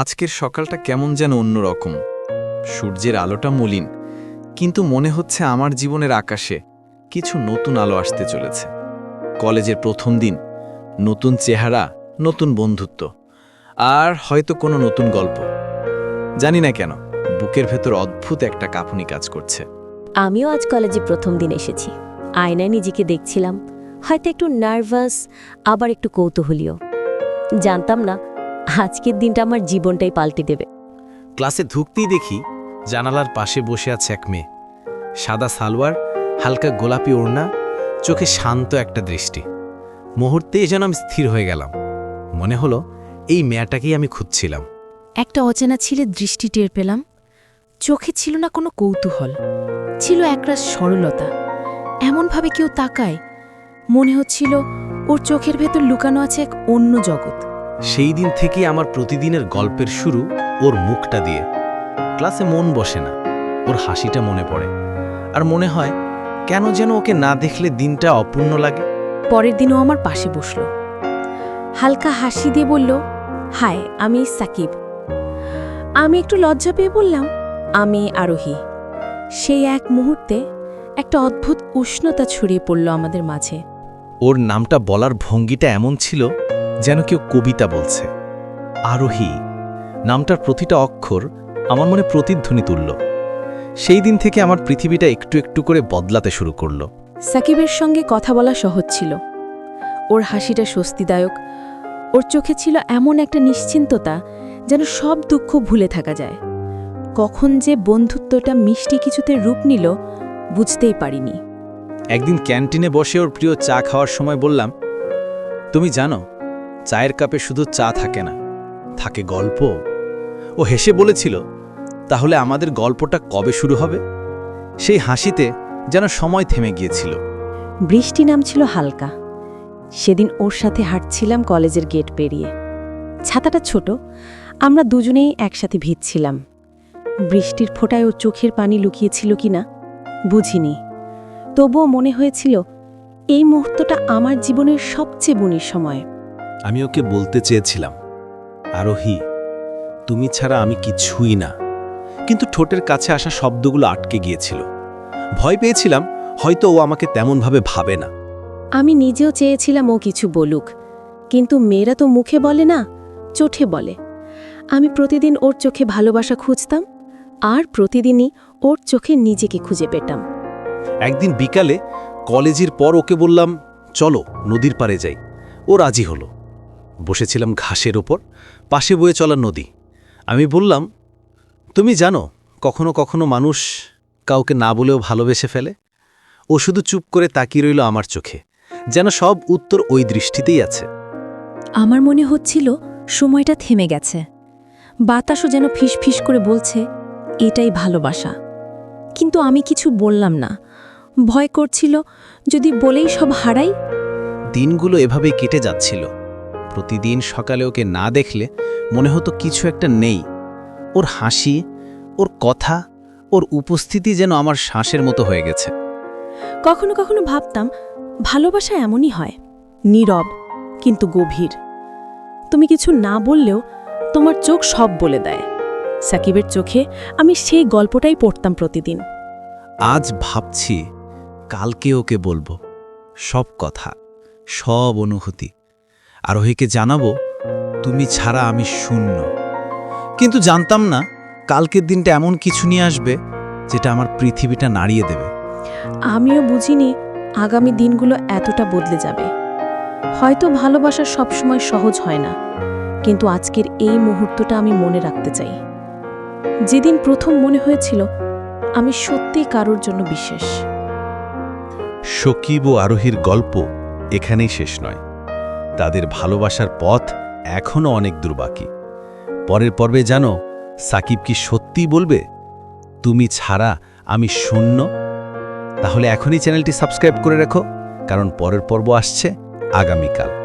আজকের সকালটা কেমন যেন অন্যরকম। সূর্যের আলোটা মলিন, কিন্তু মনে হচ্ছে আমার জীবনের আকাশে কিছু নতুন আলো আসতে চলেছে। কলেজের প্রথম দিন, নতুন চেহারা, নতুন বন্ধুত্ব, আর হয়তো কোনো নতুন গল্প। জানি না কেন, বুকের ভেতর অদ্ভুত একটা কাঁপুনি কাজ করছে। আমিও আজ কলেজে প্রথম দিন এসেছি। আয়নায় নিজেকে দেখছিলাম, হয়তো একটু নার্ভাস, আবার একটু কৌতূহলীয় জানতাম না আজকের দিনটা আমার জীবনটাই পাল্টে দেবে। ক্লাসে ঢুকতেই দেখি জানালার পাশে বসে আছে এক মেয়ে। সাদা সালোয়ার হালকা গোলাপি ওড়না চোখে শান্ত একটা দৃষ্টি। মুহূর্তেই যেন আমি স্থির হয়ে গেলাম। মনে হলো এই মেয়েটাকেই আমি খুঁজছিলাম। একটা অচেনা ছেলের দৃষ্টি টের পেলাম। চোখে ছিল না কোনো কৌতূহল। ছিল একরাশ সরলতা। এমনভাবে কেউ তাকায়। মনে হচ্ছিল ওর চোখের ভেতর লুকানো আছে এক অন্য জগৎ। সেই দিন থেকে আমার প্রতিদিনের গল্পের শুরু ওর মুখটা দিয়ে। ক্লাসে মন বসে না ওর হাসিটা মনে পড়ে। আর মনে হয় কেন যেন ওকে না দেখলে দিনটা অপূর্ণ লাগে। পরের দিনও আমার পাশে বসল। হালকা হাসি দিয়ে বলল হায় আমি সাকিব। আমি একটু লজ্জা পেয়ে বললাম আমি আরোহী। সেই এক মুহূর্তে একটা অদ্ভুত উষ্ণতা ছড়িয়ে পড়ল আমাদের মাঝে। ওর নামটা বলার ভঙ্গিটা এমন ছিল যেন কেউ কবিতা বলছে। আরোহী নামটার প্রতিটা অক্ষর আমার মনে প্রতিধ্বনি তুলল। সেই দিন থেকে আমার পৃথিবীটা একটু একটু করে বদলাতে শুরু করল। সাকিবের সঙ্গে কথা বলা সহজ ছিল। ওর হাসিটা স্বস্তিদায়ক। ওর চোখে ছিল এমন একটা নিশ্চিন্ততা যেন সব দুঃখ ভুলে থাকা যায়। কখন যে বন্ধুত্বটা মিষ্টি কিছুতে রূপ নিল বুঝতেই পারিনি। একদিন ক্যান্টিনে বসে ওর প্রিয় চা খাওয়ার সময় বললাম তুমি জানো চায়ের কাপে শুধু চা থাকে না, থাকে গল্প ও হেসে বলেছিল, তাহলে আমাদের গল্পটা কবে শুরু হবে? সেই হাসিতে যেন সময় থেমে গিয়েছিল। বৃষ্টি নামছিল হালকা। সেদিন ওর সাথে হাঁটছিলাম কলেজের গেট পেরিয়ে। ছাতাটা ছোট, আমরা দুজনেই একসাথে ভিজছিলাম। বৃষ্টির ফোঁটায় ও চোখের পানি লুকিয়েছিল কিনা, বুঝিনি। তবুও মনে হয়েছিল, এই মুহূর্তটা আমার জীবনের সবচেয়ে বনির সময়। আমি ওকে বলতে চেয়েছিলাম আরোহী তুমি ছাড়া আমি কিছুই না। কিন্তু ঠোঁটের কাছে আসা শব্দগুলো আটকে গিয়েছিল। ভয় পেয়েছিলাম হয়তো ও আমাকে তেমনভাবে ভাবে না। আমি নিজেও চেয়েছিলাম ও কিছু বলুক কিন্তু মেয়েরা তো মুখে বলে না চোখে বলে। আমি প্রতিদিন ওর চোখে ভালোবাসা খুঁজতাম আর প্রতিদিনই ওর চোখে নিজেকে খুঁজে পেতাম। একদিন বিকালে কলেজের পর ওকে বললাম চলো নদীর পাড়ে যাই। ও রাজি হলো। বসেছিলাম ঘাসের ওপর পাশে বয়ে চলা নদী। আমি বললাম তুমি জানো কখনো কখনো মানুষ কাউকে না বলেও ভালোবেসে ফেলে? ও শুধু চুপ করে তাকিয়ে রইল আমার চোখে যেন সব উত্তর ওই দৃষ্টিতেই আছে। আমার মনে হচ্ছিল সময়টা থেমে গেছে। বাতাসও যেন ফিসফিস করে বলছে এটাই ভালোবাসা। কিন্তু আমি কিছু বললাম না। ভয় করছিল যদি বলেই সব হারাই? দিনগুলো এভাবেই কেটে যাচ্ছিল। প্রতিদিন সকালে ওকে না দেখলে মনে হতো কিছু একটা নেই। ওর হাসি ওর কথা ওর উপস্থিতি যেন আমার শ্বাসের মতো হয়ে গেছে। কখনো কখনো ভাবতাম ভালোবাসা এমনই হয় নীরব কিন্তু গভীর। তুমি কিছু না বললেও তোমার চোখ সব বলে দেয়। সাকিবের চোখে আমি সেই গল্পটাই পড়তাম প্রতিদিন। আজ ভাবছি কালকে ওকে বলব। সব কথা সব অনুভূতি। আরোহীকে জানাব তুমি ছাড়া আমি শূন্য। কিন্তু জানতাম না কালকের দিনটা এমন কিছু নিয়ে আসবে যেটা আমার পৃথিবীটা নাড়িয়ে দেবে। আমিও বুঝিনি আগামী দিনগুলো এতটা বদলে যাবে। হয়তো ভালোবাসা সবসময় সহজ হয় না কিন্তু আজকের এই মুহূর্তটা আমি মনে রাখতে চাই। যেদিন প্রথম মনে হয়েছিল আমি সত্যিই কারোর জন্য বিশেষ। সকিব ও আরোহীর গল্প এখানেই শেষ নয়। তাদের ভালোবাসার পথ এখনও অনেক দূর বাকি। পরের পর্বে জানো, সাকিব কি সত্যিই বলবে? তুমি ছাড়া আমি শূন্য? তাহলে এখনই চ্যানেলটি সাবস্ক্রাইব করে রাখো, কারণ পরের পর্ব আসছে আগামীকাল।